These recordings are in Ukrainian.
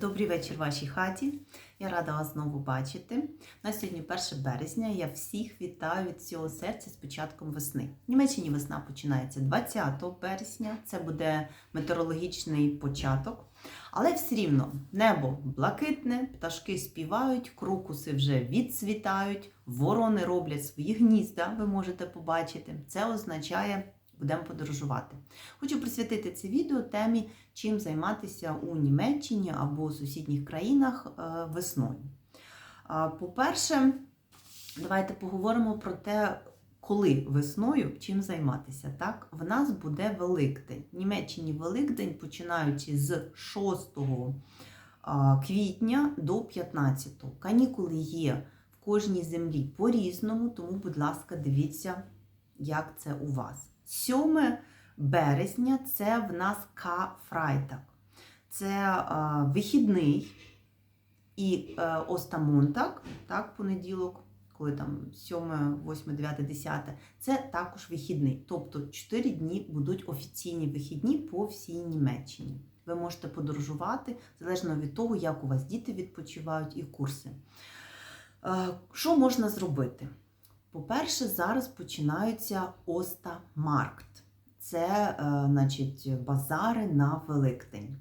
Добрий вечір вашій хаті. Я рада вас знову бачити. На сьогодні 1 березня. Я всіх вітаю від цього серця з початком весни. В Німеччині весна починається 20 березня. Це буде метеорологічний початок. Але все рівно небо блакитне, пташки співають, крокуси вже відцвітають, ворони роблять свої гнізда, ви можете побачити. Це означає, будемо подорожувати. Хочу присвятити це відео темі, чим займатися у Німеччині або у сусідніх країнах е, весною. По-перше, давайте поговоримо про те, коли весною чим займатися. Так? В нас буде Великдень. В Німеччині Великдень, починаючи з 6 квітня до 15. Канікули є в кожній землі по-різному, тому, будь ласка, дивіться, як це у вас. 7 березня це в нас К-Фрайтак. Це е, вихідний і е, Остамонтак, так, понеділок, коли там 7, 8, 9, 10, це також вихідний. Тобто 4 дні будуть офіційні вихідні по всій Німеччині. Ви можете подорожувати залежно від того, як у вас діти відпочивають і курси. Е, що можна зробити? По-перше, зараз починаються Остамаркт. Це, е, значить, базари на Великдень.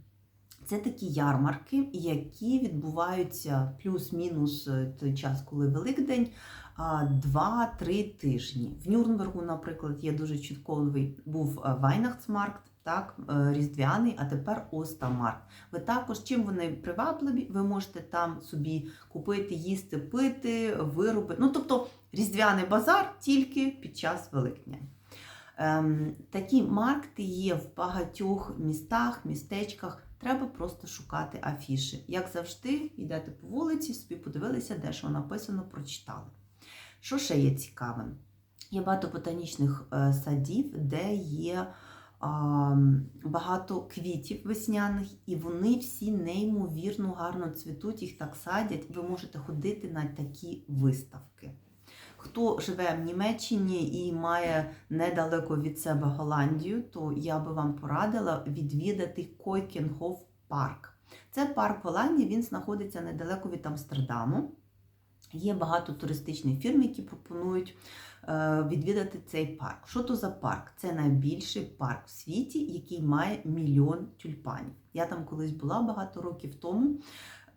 Це такі ярмарки, які відбуваються плюс-мінус е, той час, коли Великдень, 2-3 тижні. В Нюрнбергу, наприклад, є дуже чутковий був е, Вайнахтсмаркт, так, е, різдвяний, а тепер Остамаркт. Ви також, чим вони привабливі, ви можете там собі купити, їсти, пити, вироби. Ну, тобто різдвяний базар тільки під час Великдня. Ем, такі маркти є в багатьох містах, містечках. Треба просто шукати афіші. Як завжди, йдете по вулиці, собі подивилися, де що написано, прочитали. Що ще є цікавим? Є багато ботанічних е, садів, де є багато квітів весняних, і вони всі неймовірно гарно цвітуть, їх так садять. Ви можете ходити на такі виставки. Хто живе в Німеччині і має недалеко від себе Голландію, то я би вам порадила відвідати Койкенхоф парк. Це парк Голландії, він знаходиться недалеко від Амстердаму. Є багато туристичних фірм, які пропонують е, відвідати цей парк. Що то за парк? Це найбільший парк в світі, який має мільйон тюльпанів. Я там колись була багато років тому.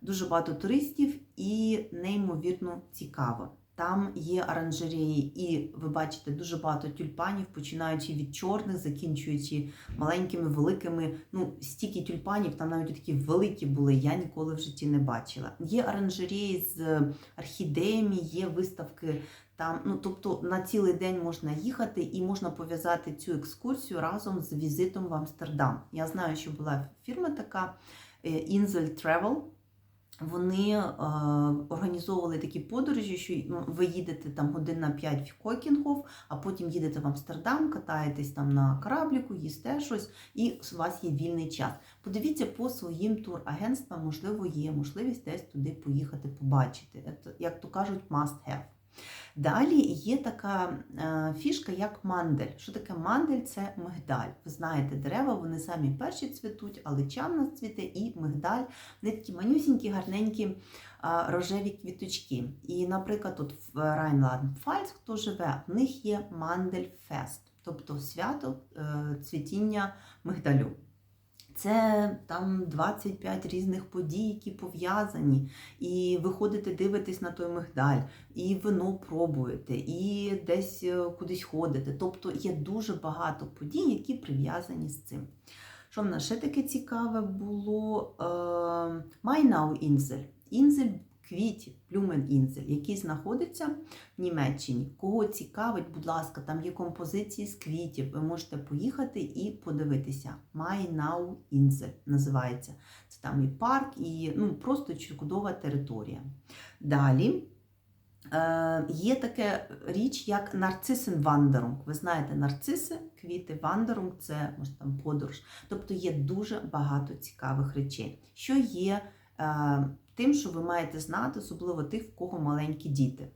Дуже багато туристів і неймовірно цікаво. Там є оранжереї, і ви бачите дуже багато тюльпанів, починаючи від чорних, закінчуючи маленькими, великими. Ну, стільки тюльпанів, там навіть такі великі були, я ніколи в житті не бачила. Є оранжереї з орхідеями, є виставки там. Ну, тобто на цілий день можна їхати і можна пов'язати цю екскурсію разом з візитом в Амстердам. Я знаю, що була фірма така Inzel Travel. Вони е, організовували такі подорожі, що ну, ви їдете там годин на 5 в Кокінгов, а потім їдете в Амстердам, катаєтесь там на корабліку, їсте щось, і у вас є вільний час. Подивіться по своїм турагентствам, можливо, є можливість десь туди поїхати, побачити. Як то кажуть, must have. Далі є така е, фішка, як мандель. Що таке мандель? Це мигдаль. Ви знаєте, дерева, вони самі перші цвітуть, але чам нас цвіте і мигдаль. Вони такі манюсінькі, гарненькі е, рожеві квіточки. І, наприклад, тут в Райнланд-Пфальц, хто живе, в них є мандельфест, тобто свято е, цвітіння мигдалю. Це там 25 різних подій, які пов'язані. І ви ходите, дивитесь на той мигдаль, і вино пробуєте, і десь кудись ходите. Тобто є дуже багато подій, які прив'язані з цим. Що в нас ще таке цікаве було? Майнау інзель. Інзель квітів, Блюмен-Інзель, який знаходиться в Німеччині. Кого цікавить, будь ласка, там є композиції з квітів. Ви можете поїхати і подивитися. Майнау Інзель називається. Це там і парк, і ну, просто чудова територія. Далі. Є така річ, як нарцисен вандерунг. Ви знаєте, нарциси, квіти вандерунг це може, там подорож. Тобто є дуже багато цікавих речей, що є тим, що ви маєте знати, особливо тих, в кого маленькі діти.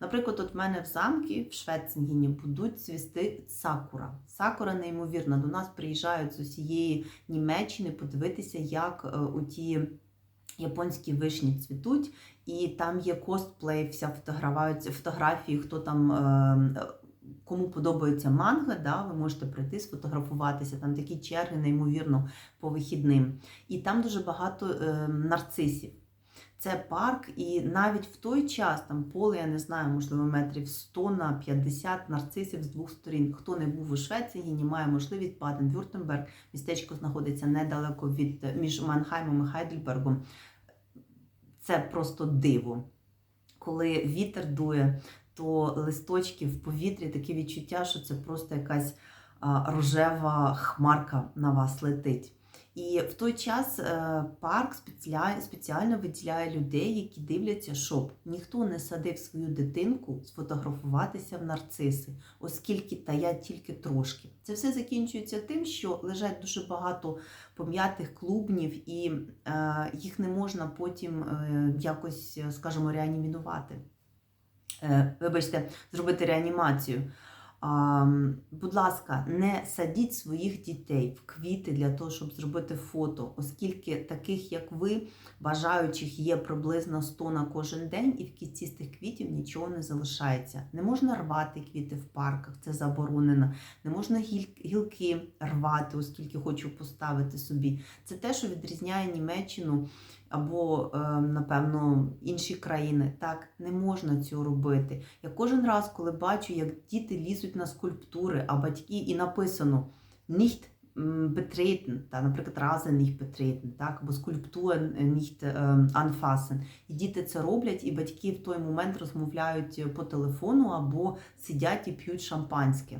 Наприклад, от в мене в замкі в Швецингіні будуть цвісти сакура. Сакура, неймовірна, до нас приїжджають з усієї Німеччини подивитися, як у ті японські вишні цвітуть, і там є костплей, вся фотографії, хто там. е, Кому подобається манга, да, ви можете прийти сфотографуватися. Там такі черги, неймовірно, по вихідним. І там дуже багато е, нарцисів. Це парк, і навіть в той час там поле, я не знаю, можливо, метрів 100 на 50 нарцисів з двох сторін. Хто не був у Швеції, не має можливість Баден-Вюртемберг. Містечко знаходиться недалеко від між Манхаймом і Хайдельбергом. Це просто диво. Коли вітер дує, то листочки в повітрі таке відчуття, що це просто якась рожева хмарка на вас летить. І в той час е, парк спеціально, виділяє людей, які дивляться, щоб ніхто не садив свою дитинку сфотографуватися в нарциси, оскільки таять тільки трошки. Це все закінчується тим, що лежать дуже багато пом'ятих клубнів, і е, їх не можна потім е, якось, скажімо, реанімувати. Е, вибачте, зробити реанімацію. Будь ласка, не садіть своїх дітей в квіти для того, щоб зробити фото, оскільки таких, як ви, бажаючих є приблизно 100 на кожен день, і в кінці з тих квітів нічого не залишається. Не можна рвати квіти в парках, це заборонено. Не можна гілки рвати, оскільки хочу поставити собі. Це те, що відрізняє Німеччину або, е, напевно, інші країни. Так, не можна цього робити. Я кожен раз, коли бачу, як діти лізуть на скульптури, а батьки і написано nicht betreten, та, наприклад, Rasen nicht betreten, так, або скульптура nicht anfassen. І діти це роблять, і батьки в той момент розмовляють по телефону або сидять і п'ють шампанське.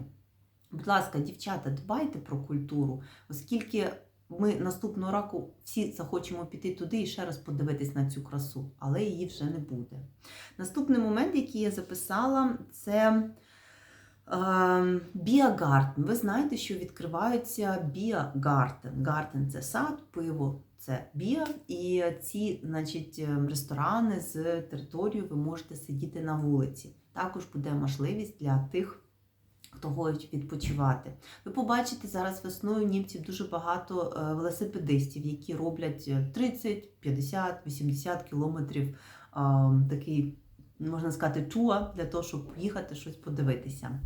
Будь ласка, дівчата, дбайте про культуру, оскільки ми наступного року всі захочемо піти туди і ще раз подивитись на цю красу, але її вже не буде. Наступний момент, який я записала, це е, біогартен. Ви знаєте, що відкриваються біогартен. Гартен це сад, пиво це біо, і ці значить, е, ресторани з територією ви можете сидіти на вулиці. Також буде можливість для тих. Хто хоче відпочивати. Ви побачите зараз весною німців дуже багато е, велосипедистів, які роблять е, 30, 50, 80 кілометрів такий, можна сказати, туа для того, щоб їхати щось подивитися.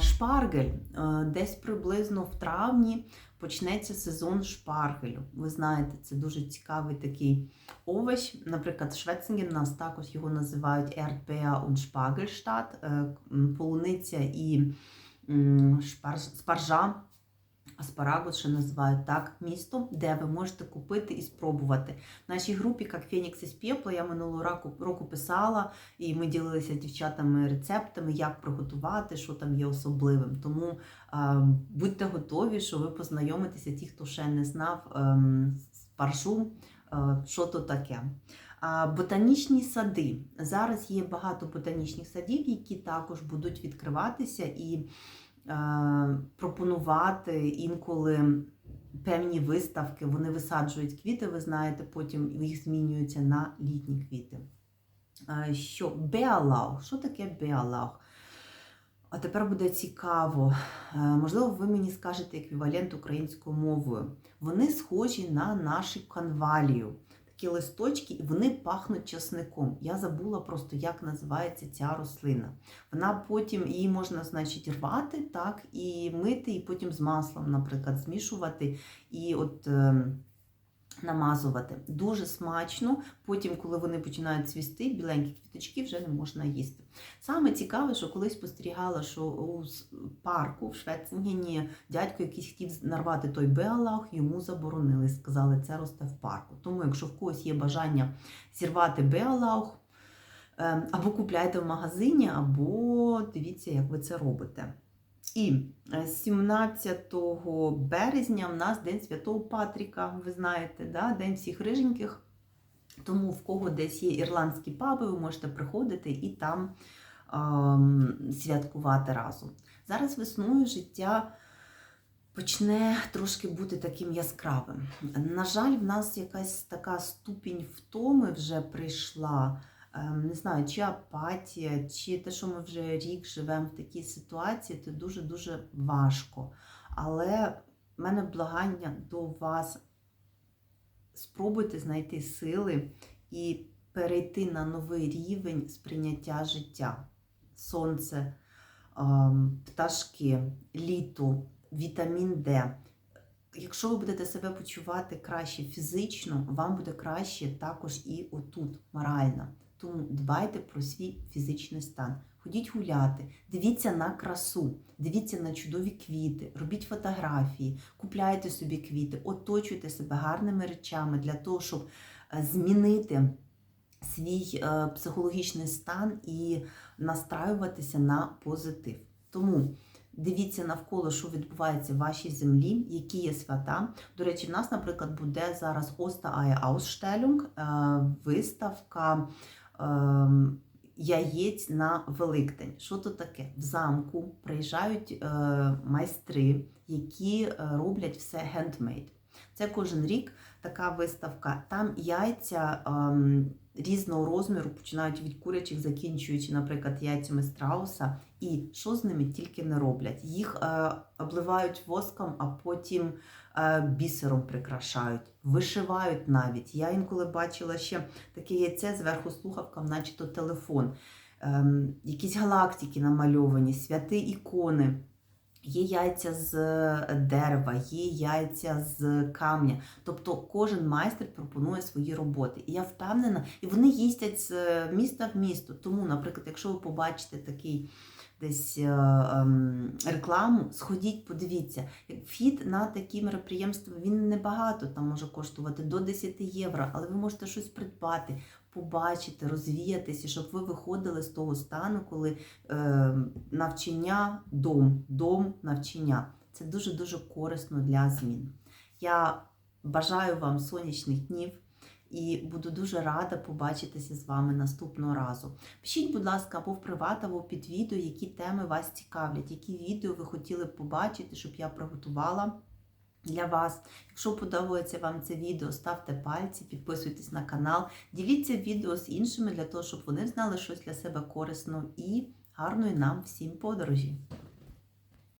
Шпаргель е, десь приблизно в травні почнеться сезон шпаргелю. Ви знаєте, це дуже цікавий такий овоч. Наприклад, Швецинген нас також його називають Erdbeer und Spargelstadt, е, полуниця і спаржа. Аспарагус ще називають так, місто, де ви можете купити і спробувати. В нашій групі, як Фенікс із Пєпла, я минулого року, року писала, і ми ділилися з дівчатами рецептами, як приготувати, що там є особливим. Тому е, будьте готові, що ви познайомитеся, ті, хто ще не знав е, спаржу, е, що то таке. Ботанічні сади. Зараз є багато ботанічних садів, які також будуть відкриватися і пропонувати інколи певні виставки. Вони висаджують квіти, ви знаєте, потім їх змінюються на літні квіти. Е, Що Беалаух? Що таке Беалаух? А тепер буде цікаво. Е, Можливо, ви мені скажете еквівалент українською мовою. Вони схожі на нашу канвалію. Такі листочки, і вони пахнуть часником. Я забула просто, як називається ця рослина. Вона потім її можна, значить, рвати, так, і мити, і потім з маслом, наприклад, змішувати і от е, намазувати. Дуже смачно. Потім, коли вони починають цвісти, біленькі квіточки вже не можна їсти. Саме цікаве, що колись спостерігала, що у парку в Швецингені дядько якийсь хотів нарвати той беалах, йому заборонили, сказали, це росте в парку. Тому, якщо в когось є бажання зірвати беалах, ем, або купляйте в магазині, або дивіться, як ви це робите. І е, 17 березня в нас День Святого Патріка, ви знаєте, да? День всіх риженьких. Тому в кого десь є ірландські паби, ви можете приходити і там ем, святкувати разом. Зараз весною життя почне трошки бути таким яскравим. На жаль, в нас якась така ступінь втоми вже прийшла. Ем, Не знаю, чи апатія, чи те, що ми вже рік живемо в такій ситуації, це дуже-дуже важко. Але в мене благання до вас спробуйте знайти сили і перейти на новий рівень сприйняття життя. Сонце, ем, пташки, літо, вітамін Д. Якщо ви будете себе почувати краще фізично, вам буде краще також і отут, морально. Тому дбайте про свій фізичний стан. Ходіть гуляти, дивіться на красу, дивіться на чудові квіти, робіть фотографії, купляйте собі квіти, оточуйте себе гарними речами для того, щоб е, змінити свій е, психологічний стан і настраюватися на позитив. Тому дивіться навколо, що відбувається в вашій землі, які є свята. До речі, в нас, наприклад, буде зараз Oster Ausstellung, е, виставка. Е, Яєць на Великдень. Що то таке? В замку приїжджають е, майстри, які е, роблять все хендмейд. Це кожен рік така виставка. Там яйця ем, різного розміру, починають від курячих, закінчуючи, наприклад, яйцями страуса. І що з ними тільки не роблять? Їх е, обливають воском, а потім бісером прикрашають, вишивають навіть. Я інколи бачила ще таке яйце зверху слухавкам, наче то телефон. Ем, якісь галактики намальовані, святи ікони. Є яйця з дерева, є яйця з камня. Тобто кожен майстер пропонує свої роботи. І я впевнена, і вони їздять з міста в місто. Тому, наприклад, якщо ви побачите такий десь е, ем, рекламу, сходіть, подивіться. Вхід на такі мероприємства він небагато там може коштувати до 10 євро, але ви можете щось придбати, побачити, розвіятися, щоб ви виходили з того стану, коли е, навчання, дом, дом, навчання. Це дуже-дуже корисно для змін. Я бажаю вам сонячних днів і буду дуже рада побачитися з вами наступного разу. Пишіть, будь ласка, або в приват, або під відео, які теми вас цікавлять, які відео ви хотіли б побачити, щоб я приготувала. Для вас, якщо подобається вам це відео, ставте пальці, підписуйтесь на канал, діліться відео з іншими для того, щоб вони знали щось для себе корисно і гарної нам всім подорожі.